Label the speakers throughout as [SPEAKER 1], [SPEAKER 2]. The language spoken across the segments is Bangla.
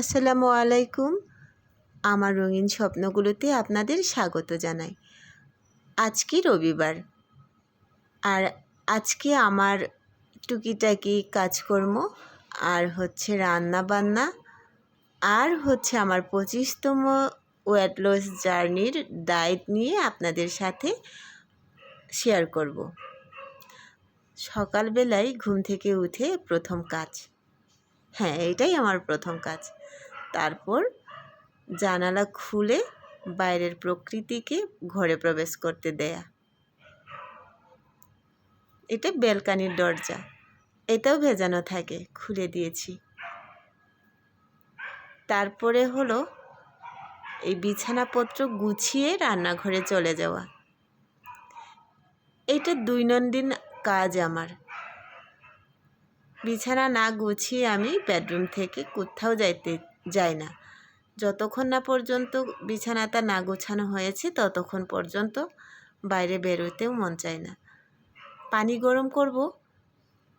[SPEAKER 1] আসসালামু আলাইকুম। আমার রঙিন স্বপ্নগুলোতে আপনাদের স্বাগত জানাই। আজকে রবিবার। আর আজকে আমার টুকিটাকি কাজকর্ম, আর হচ্ছে রান্না বান্না আর হচ্ছে আমার পঁচিশতম ওয়েট লস জার্নির ডায়েট নিয়ে আপনাদের সাথে শেয়ার করব। সকালবেলায় ঘুম থেকে উঠে প্রথম কাজ। হ্যাঁ এটাই আমার প্রথম কাজ। তারপর জানালা খুলে বাইরের প্রকৃতিকে ঘরে প্রবেশ করতে দেয়া। এটা বেলকানির দরজা। এটাও ভেজানো থাকে, খুলে দিয়েছি। তারপরে হলো এই বিছানাপত্র গুছিয়ে রান্নাঘরে চলে যাওয়া। এটা দৈনন্দিন কাজ আমার। বিছানা না গুছিয়ে আমি বেডরুম থেকে কোথাও যাইতে যাই না। যতক্ষণ না পর্যন্ত বিছানাটা না গোছানো হয়েছে, ততক্ষণ পর্যন্ত বাইরে বেরোতেও মন চায় না। পানি গরম করব?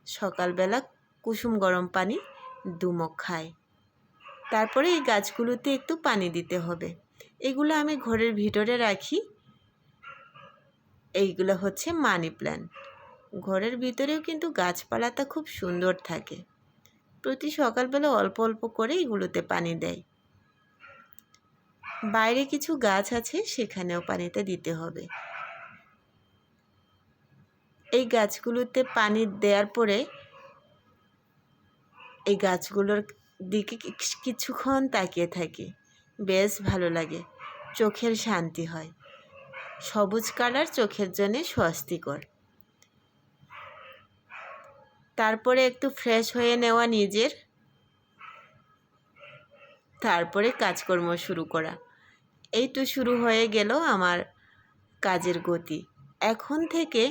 [SPEAKER 1] সকালবেলা কুসুম গরম পানি দুমক খায়। তারপরে এই গাছগুলোতে একটু পানি দিতে হবে। এগুলো আমি ঘরের ভিতরে রাখি। এইগুলো হচ্ছে মানি প্ল্যান্ট ঘরের ভিতরেও কিন্তু গাছপালাটা খুব সুন্দর থাকে। প্রতি সকালবেলা অল্প অল্প করে এগুলোতে পানি দেয়। বাইরে কিছু গাছ আছে, সেখানেও পানিতে দিতে হবে। এই গাছগুলোতে পানি দেওয়ার পরে এই গাছগুলোর দিকে কিছুক্ষণ তাকিয়ে থাকি। বেশ ভালো লাগে। চোখের শান্তি হয়। সবুজ কালার চোখের জন্যে স্বস্তিকর। তারপরে একটু ফ্রেশ হয়ে নেওয়া নিজের। তারপরে কাজকর্ম শুরু করা। এই তো শুরু হয়ে গেল আমার কাজের গতি। এখন থেকে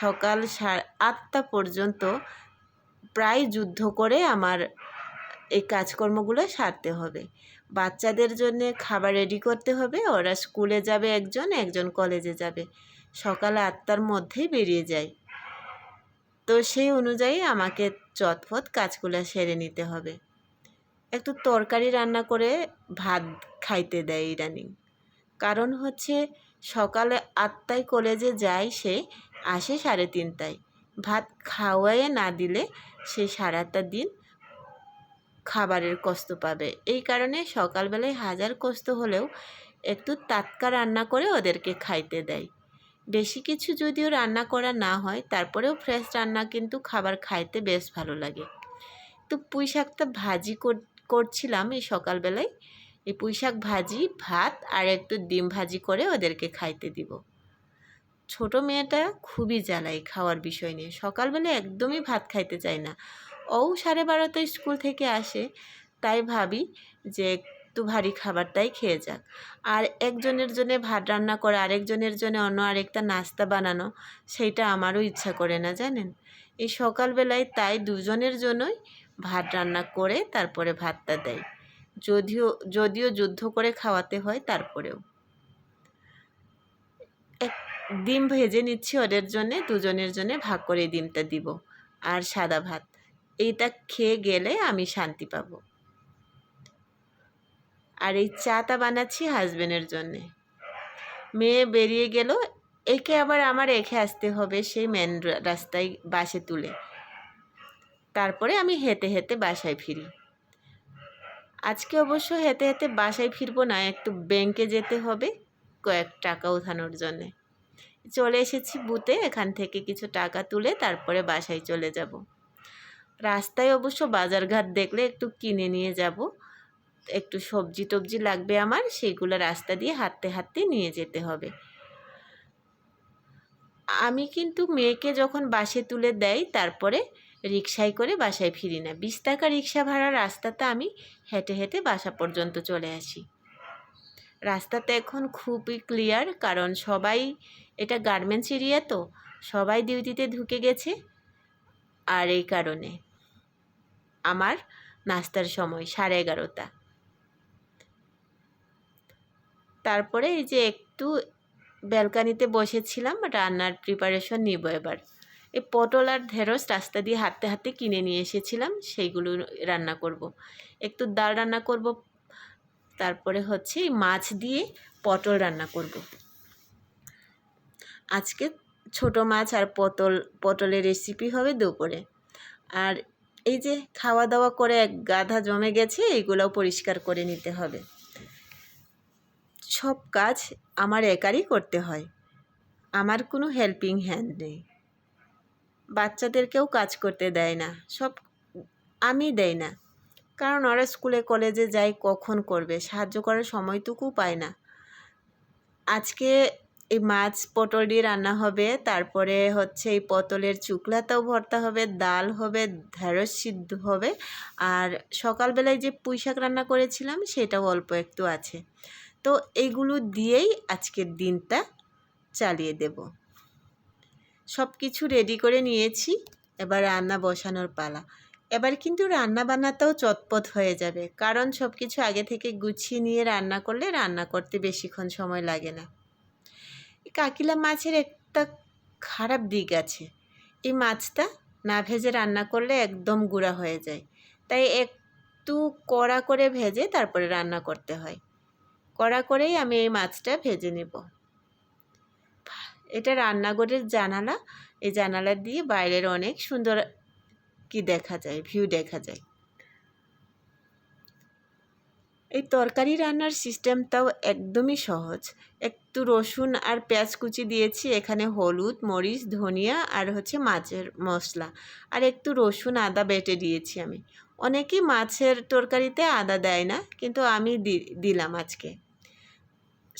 [SPEAKER 1] সকাল সাড়ে আটটা পর্যন্ত প্রায় যুদ্ধ করে আমার এই কাজকর্মগুলো সারতে হবে। বাচ্চাদের জন্য খাবার রেডি করতে হবে, ওরা স্কুলে যাবে একজন একজন কলেজে যাবে। সকাল আটটার মধ্যেই বেরিয়ে যায়। তো সেই অনুযায়ী আমাকে চটফট কাজগুলো সেরে নিতে হবে। একটু তরকারি রান্না করে ভাত খাইতে দেয় ইদানিং। কারণ হচ্ছে সকালে আটটায় কলেজে যায় সে, আসে সাড়ে তিনটায়। ভাত খাওয়াইয়ে না দিলে সে সারাটা দিন খাবারের কষ্ট পাবে। এই কারণে সকালবেলায় হাজার কষ্ট হলেও একটু টাটকা রান্না করে ওদেরকে খাইতে দেয়। বেশি কিছু যদিও রান্না করা না হয়, তারপরেও ফ্রেশ রান্না কিন্তু খাবার খাইতে বেশ ভালো লাগে। তো পুঁই শাকটা ভাজি করছিলাম এই সকালবেলায়। এই পুঁই শাক ভাজি, ভাত আর একটু ডিম ভাজি করে ওদেরকে খাইতে দিব। ছোট মেয়েটা খুবই জ্বালায় খাওয়ার বিষয় নিয়ে। সকালবেলা একদমই ভাত খাইতে চায় না। ও সাড়ে বারোটায় স্কুল থেকে আসে, তাই ভাবি যে একটু ভারী খাবারটাই খেয়ে যাক। আর একজনের জন্য ভাত রান্না করে আরেকজনের জন্য অন্য আরেকটা নাস্তা বানানো, সেইটা আমারও ইচ্ছা করে না, জানেন? এই সকালবেলায় তাই দুজনের জন্যই ভাত রান্না করে তারপরে ভাতটা দেয়। যদিও যদিও যুদ্ধ করে খাওয়াতে হয় তারপরেও। এক ডিম ভেজে নিচ্ছি ওদের জন্যে, দুজনের জন্যে ভাগ করে ডিমটা দিব। আর সাদা ভাত। এইটা খেয়ে গেলে আমি শান্তি পাবো। আর এই চাটা বানাচ্ছি হাজবেন্ডের জন্যে। মেয়ে বেরিয়ে গেল, একে আবার আমার রেখে আসতে হবে সেই মেন রাস্তায় বাসে তুলে। তারপরে আমি হেঁটে হেঁটে বাসায় ফিরি। আজকে অবশ্য হেঁটে হেঁটে বাসায় ফিরবো না, একটু ব্যাংকে যেতে হবে কয়েক টাকা উঠানোর জন্যে। চলে এসেছি বুথে, এখান থেকে কিছু টাকা তুলে তারপরে বাসায় চলে যাব। রাস্তায় অবশ্য বাজারঘাট দেখলে একটু কিনে নিয়ে যাব। একটু সবজি টবজি লাগবে আমার, সেইগুলো রাস্তা দিয়ে হাঁটতে হাঁটতে নিয়ে যেতে হবে। আমি কিন্তু মেয়েকে যখন বাসে তুলে দেয় তারপরে রিক্সায় করে বাসায় ফিরি না। বিশ টাকা রিক্সা ভাড়া রাস্তাতে আমি হেঁটে হেঁটে বাসা পর্যন্ত চলে আসি। রাস্তাতে এখন খুবই ক্লিয়ার কারণ সবাই, এটা গার্মেন্টস এরিয়া তো, সবাই ডিউটিতে ঢুকে গেছে। আর এই কারণে আমার নাস্তার সময় সাড়ে এগারোটা। তারপরে এই যে একটু ব্যালকানিতে বসেছিলাম, রান্নার প্রিপারেশন নিব এবার এই পটল আর ঢেঁড়স রাস্তা দিয়ে হাতে হাতে কিনে নিয়ে এসেছিলাম, সেইগুলো রান্না করব। একটু ডাল রান্না করব, তারপরে হচ্ছে মাছ দিয়ে পটল রান্না করব। আজকে ছোট মাছ আর পটল, পটলের রেসিপি হবে দুপুরে আর এই যে খাওয়া দাওয়া করে এক গাধা জমে গেছে, এইগুলোও পরিষ্কার করে নিতে হবে সব কাজ আমার একারই করতে হয়। আমার কোনো হেল্পিং হ্যান্ড নেই। বাচ্চাদেরকেও কাজ করতে দেয় না। সব আমি দেই না। কারণ ওরা স্কুলে, কলেজে যায় কখন করবে? সাহায্য করার সময়টুকু পায় না। আজকে এই মাছ পটল দিয়ে রান্না হবে, তারপরে হচ্ছে এই পটলের চুকলাটাও ভর্তা হবে, ডাল হবে, ঢেঁড়স সিদ্ধ হবে, আর সকালবেলায় যে পুঁই শাক রান্না করেছিলাম, সেটাও অল্প একটু আছে। তো এইগুলো দিয়েই আজকের দিনটা চালিয়ে দেব। সব কিছু রেডি করে নিয়েছি, এবার রান্না বসানোর পালা। এবার কিন্তু রান্না বান্নাটাও চটপট হয়ে যাবে, কারণ সব কিছু আগে থেকে গুছিয়ে নিয়ে রান্না করলে রান্না করতে বেশিক্ষণ সময় লাগে না। কাকিলা মাছের একটা খারাপ দিক আছে। এই মাছটা না ভেজে রান্না করলে একদম গুঁড়া হয়ে যায়। তাই একটু কড়া করে ভেজে তারপরে রান্না করতে হয়। কড়া করেই আমি এই মাছটা ভেজে নেব। এটা রান্নাঘরের জানালা। এই জানালা দিয়ে বাইরের অনেক সুন্দর কি দেখা যায়, ভিউ দেখা যায়। এই তরকারি রান্নার সিস্টেমটাও একদমই সহজ। একটু রসুন আর পেঁয়াজ কুচি দিয়েছি, এখানে হলুদ, মরিচ, ধনিয়া আর হচ্ছে মাছের মশলা। আর একটু রসুন, আদা বেটে দিয়েছি আমি। অনেকেই মাছের তরকারিতে আদা দেয় না, কিন্তু আমি দিলাম আজকে।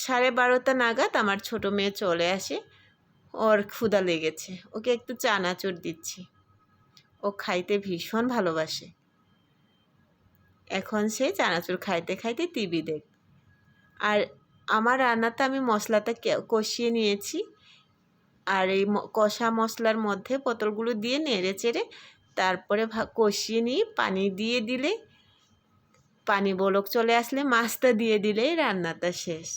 [SPEAKER 1] সাড়ে বারোটা নাগাদ আমার ছোট মেয়ে চলে আসে। ওর ক্ষুদা লেগেছে। ওকে একটু চানাচুর দিচ্ছি। ও খাইতে ভীষণ ভালোবাসে। এখন সে চানাচুর খাইতে খাইতে টিভি দেখ। আর আমার রান্নাতে আমি মশলাটা কষিয়ে নিয়েছি। আর এই কষা মশলার মধ্যে পটলগুলো দিয়ে নেড়ে চেড়ে তারপরে কষিয়ে নিয়ে পানি দিয়ে দিলে, পানি বলক চলে আসলে মাছটা দিয়ে দিলেই রান্নাটা শেষ।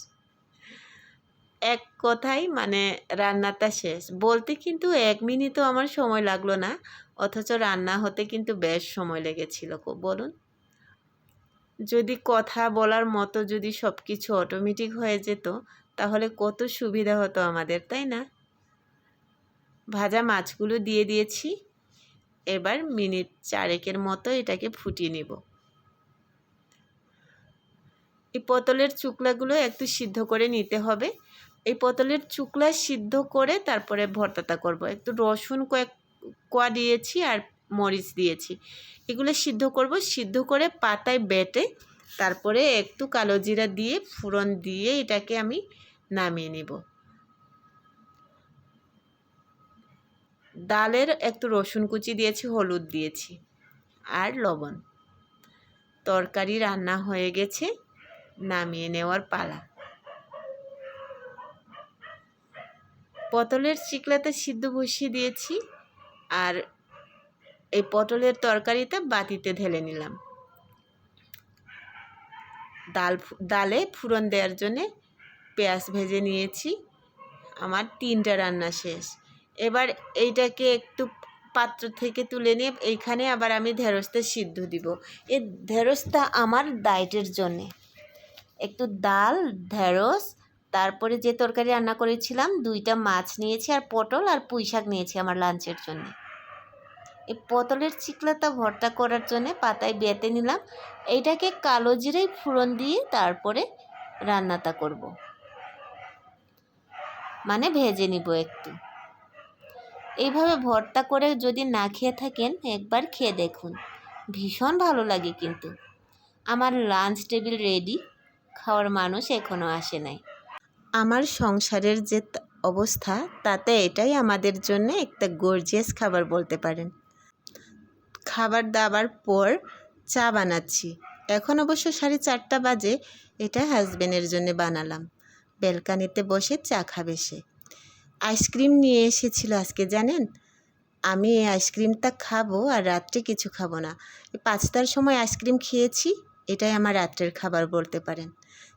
[SPEAKER 1] এক কথাই মানে রান্নাটা শেষ। বলতে কিন্তু এক মিনিটও আমার সময় লাগল না, অথচ রান্না হতে কিন্তু বেশ সময় লেগেছিল বলুন। যদি কথা বলার মতো যদি সব কিছু অটোমেটিক হয়ে যেত, তাহলে কত সুবিধা হতো আমাদের, তাই না? ভাজা মাছগুলো দিয়ে দিয়েছি, এবার মিনিট চারেকের মতো এটাকে ফুটিয়ে নেব। এই পটলের চুকলাগুলো একটু সিদ্ধ করে নিতে হবে। এই চুকলা সিদ্ধ করে তারপরে ভর্তাটা করব। একটু রসুন কয়েক কোয়া দিয়েছি আর মরিচ দিয়েছি। এগুলো সিদ্ধ করব। সিদ্ধ করে পাতায় বেটে তারপরে একটু কালো জিরা দিয়ে ফুরন দিয়ে এটাকে আমি নামিয়ে নিব। ডালের একটু রসুন কুচি দিয়েছি, হলুদ দিয়েছি আর লবণ। তরকারি রান্না হয়ে গেছে, নামিয়ে নেওয়ার পালা। পটলের চিকলাতে সিদ্ধ বসিয়ে দিয়েছি আর এই পটলের তরকারিটা বাতিতে ঢেলে নিলাম। ডাল ডালে ফুরন দেওয়ার জন্যে পেঁয়াজ ভেজে নিয়েছি। আমার তিনটা রান্না শেষ। এবার এইটাকে একটু পাত্র থেকে তুলে নিয়ে এইখানে আবার আমি ঢেঁড়সটা সিদ্ধ দিব। এই ঢেঁড়সটা আমার ডায়েটের জন্যে। একটু ডাল, ঢেঁড়স তারপরে যে তরকারি রান্না করেছিলাম, দুইটা মাছ নিয়েছি আর পটল আর পুঁই শাক নিয়েছি আমার লাঞ্চের জন্য। এই পটলের চিকলাটা ভর্তা করার জন্য পাতায় বেতে নিলাম। এইটাকে কালো জিরাই ফুরন দিয়ে তারপরে রান্নাটা করব। মানে ভেজে নিব একটু। এইভাবে ভর্তা করে যদি না খেয়ে থাকেন, একবার খেয়ে দেখুন। ভীষণ ভালো লাগে কিন্তু। আমার লাঞ্চ টেবিল রেডি, খাওয়ার মানুষ এখনও আসে নাই। আমার সংসারের যে অবস্থা, তাতে এটাই আমাদের জন্য একটা গর্জিয়াস খাবার বলতে পারেন। খাবার দাবার পর চা বানাচ্ছি। এখন অবশ্য সাড়ে চারটা বাজে, এটা হাজবেন্ডের জন্য বানালাম। বেলকানিতে বসে চা খাবে সে। আইসক্রিম নিয়ে এসেছিল আজকে, জানেন? আমি এই আইসক্রিমটা খাব আর রাত্রে কিছু খাব না। পাঁচটার সময় আইসক্রিম খেয়েছি, এটাই আমার রাত্রের খাবার বলতে পারেন।